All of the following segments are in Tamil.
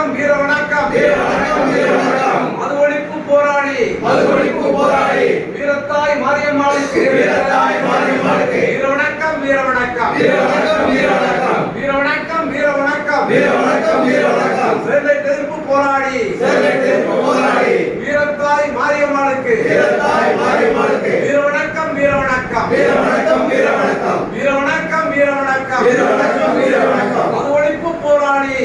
வணக்கம் வீர வணக்கம். வீர வணக்கம் மது ஒழிப்பு போராளி. வீரத்தாய் மாரியம்மாளுக்கு. வீர வணக்கம் வீர வணக்கம். வீர வணக்கம் வீர வணக்கம். ஸ்டெர்லைட் எதிர்ப்பு போராளி. வீரத்தாய் மாரியம்மாளுக்கு வீர வணக்கம் வீர வணக்கம் வீர வணக்கம் வீர வணக்கம் மது ஒழிப்பு போராளி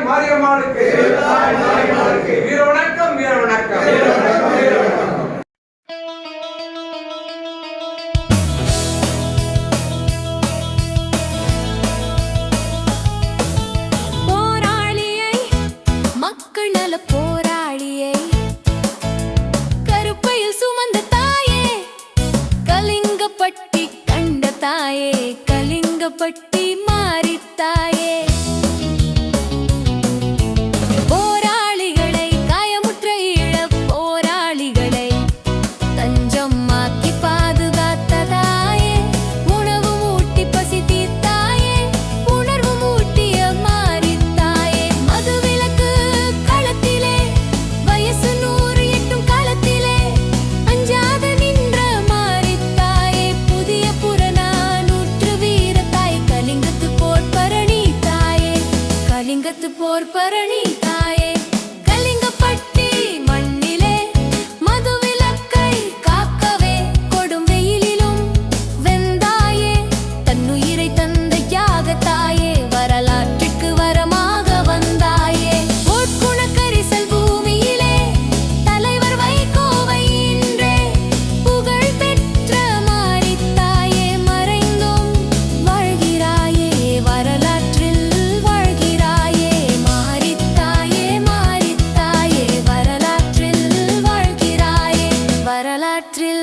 தெய்வத்தாய் மாரியம்மாளுக்கு வீர வணக்கம் வீர வணக்கம் கலிங்கப்பட்டி கண்ட தாயே கலிங்கப்பட்டி மாறித்தாயே கலிங்கத்து போர் பரணி மாறித்தாயே